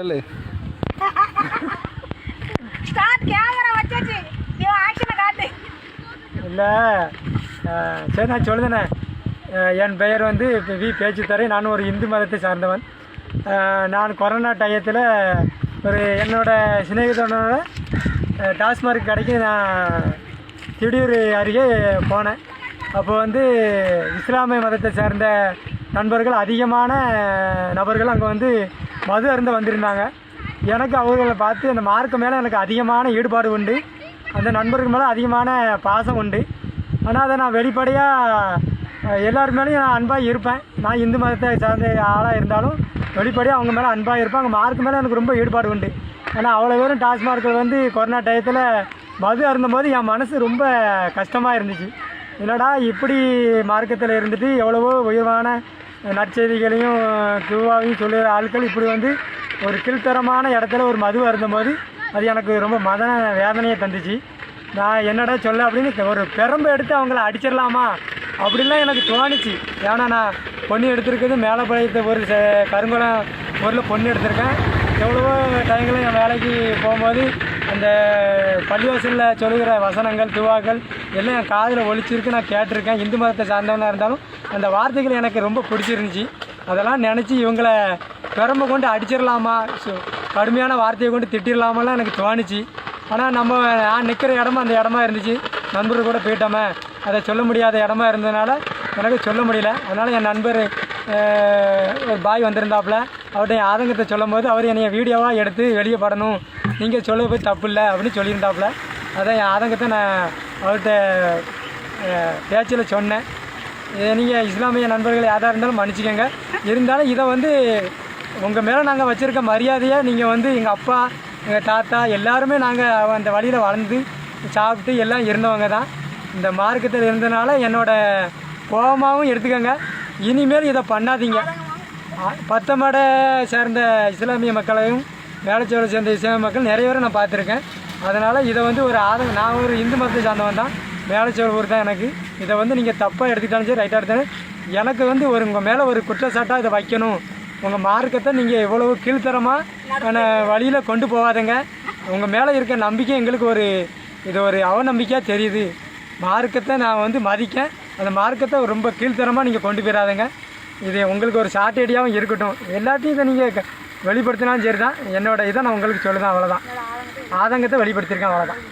சொல்லு. Start camera வச்சாச்சு. நீ ஆக்ஷனை காட்டு. இல்லை சரி நான் சொல்லுதேனே. என் பெயர் வந்து வி. பேச்சுத்தரை. நான் ஒரு இந்து மதத்தை சார்ந்தவன். நான் கொரோனா டயத்தில் ஒரு என்னோட சிநேகிதனோட டாஸ்மார்க் கடைக்கு நான் திடீர் அருகே போனேன். அப்போ வந்து இஸ்லாமிய மதத்தை சேர்ந்த நண்பர்கள் அதிகமான நபர்கள் அங்கே வந்து மது அருந்த வந்திருந்தாங்க. எனக்கு அவர்களை பார்த்து அந்த மார்க்கு மேலே எனக்கு அதிகமான ஈடுபாடு உண்டு. அந்த நண்பர்கள் மேலே அதிகமான பாசம் உண்டு. ஆனால் அதை நான் வெளிப்படையாக எல்லாரு மேலேயும் நான் அன்பாக இருப்பேன். நான் இந்து மதத்தை சார்ந்த ஆளாக இருந்தாலும் வெளிப்படையாக அவங்க மேலே அன்பாக இருப்பேன். அவங்க மார்க்கு மேலே எனக்கு ரொம்ப ஈடுபாடு உண்டு. ஆனால் அவ்வளோ பேரும் டாஸ்மார்க்கில் வந்து கொரோனா டயத்தில் மது அருந்தும்போது என் மனசு ரொம்ப கஷ்டமாக இருந்துச்சு. என்னடா இப்படி மார்க்கத்தில் இருந்துட்டு எவ்வளவோ உயர்வான நற்செய்திகளையும் கிருவாவையும் சொல்லுகிற ஆட்கள் இப்படி வந்து ஒரு கீழ்த்தரமான இடத்துல ஒரு மது அருந்தும்போது அது எனக்கு ரொம்ப மதன வேதனையை தந்துச்சு. நான் என்னடா சொல்ல அப்படின்னு ஒரு பெரம்பு எடுத்து அவங்கள அடிச்சிடலாமா அப்படிலாம் எனக்கு தோணுச்சு. ஏன்னா நான் பொண்ணு எடுத்திருக்கிறது மேலப்பாளையத்தை ஒரு ச- கருங்குளம் ஊரில் பொண்ணு எடுத்திருக்கேன். எவ்வளவோ டைமில் என் வேலைக்கு போகும்போது அந்த பள்ளிவாசலில் சொல்லுகிற வசனங்கள் துவாக்கள் எல்லாம் என் காதில் ஒழிச்சிருக்கு நான் கேட்டிருக்கேன். இந்து மதத்தை சார்ந்தவனாக இருந்தாலும் அந்த வார்த்தைகள் எனக்கு ரொம்ப பிடிச்சிருந்துச்சி. அதெல்லாம் நினச்சி இவங்களை பெரம்பு கொண்டு அடிச்சிடலாமா? கடுமையான வார்த்தையை கொண்டு திட்டிடலாமெல்லாம் எனக்கு தோணுச்சு. ஆனால் நம்ம நான் நிற்கிற இடமா அந்த இடமா இருந்துச்சு. நண்பர்கள் கூட போயிட்டோமே. அதை சொல்ல முடியாத இடமா இருந்ததுனால எனக்கு சொல்ல முடியல. அதனால் என் நண்பர் ஒரு பாய் வந்திருந்தாப்புல. அவர்கிட்ட என் ஆதங்கத்தை சொல்லும் போது அவர் என்னைய வீடியோவாக எடுத்து வெளியே படணும் நீங்கள் சொல்ல போய் தப்பு இல்லை அப்படின்னு சொல்லியிருந்தாப்புல. அதான் என் ஆதங்கத்தை நான் அவர்கிட்ட பேச்சில் சொன்னேன். நீங்கள் இஸ்லாமிய நண்பர்கள் யாராக இருந்தாலும் மன்னிச்சிக்கோங்க. இருந்தாலும் இதை வந்து உங்கள் மேலே நாங்கள் வச்சுருக்க மரியாதையை நீங்கள் வந்து எங்கள் அப்பா எங்கள் தாத்தா எல்லாருமே நாங்கள் அந்த வழியில் வளர்ந்து சாப்பிட்டு எல்லாம் இருந்தவங்க தான். இந்த மார்க்கத்தில் இருந்தனால என்னோட கோபமாகவும் எடுத்துக்கோங்க. இனிமேல் இதை பண்ணாதீங்க. பத்தமடை சேர்ந்த இஸ்லாமிய மக்களையும் மேலச்சோரை சேர்ந்த இஸ்லாமிய மக்கள் நிறைய பேரை நான் பார்த்துருக்கேன். அதனால் இதை வந்து ஒரு ஆதங்க நான் ஒரு இந்து மதத்தை சார்ந்தவன் தான். மேலச்சோர் ஊர் தான் எனக்கு. இதை வந்து நீங்கள் தப்பாக எடுத்துக்கிட்டாலும் சரி ரைட்டாக எடுத்தாலும் எனக்கு வந்து ஒரு உங்கள் மேலே ஒரு குற்றச்சாட்டாக இதை வைக்கணும். உங்கள் மார்க்கத்தை நீங்கள் எவ்வளவு கீழ்த்தரமான வழியில் கொண்டு போகாதங்க. உங்கள் மேலே இருக்க நம்பிக்கை எங்களுக்கு ஒரு இது ஒரு அவநம்பிக்கையாக தெரியுது. மார்க்கத்தை நான் வந்து மதிக்கேன். அந்த மார்க்கத்தை ரொம்ப கீழ்த்தரமாக நீங்கள் கொண்டு போயிடாதங்க. இது உங்களுக்கு ஒரு ஷார்ட் ஐடியாவும் இருக்கட்டும். எல்லாத்தையும் இதை நீங்கள் வெளிப்படுத்தினாலும் சரி தான் என்னோட இதை நான் உங்களுக்கு சொல்லுதான் அவ்வளோதான் ஆதங்கத்தை வெளிப்படுத்தியிருக்கேன் அவ்வளோதான்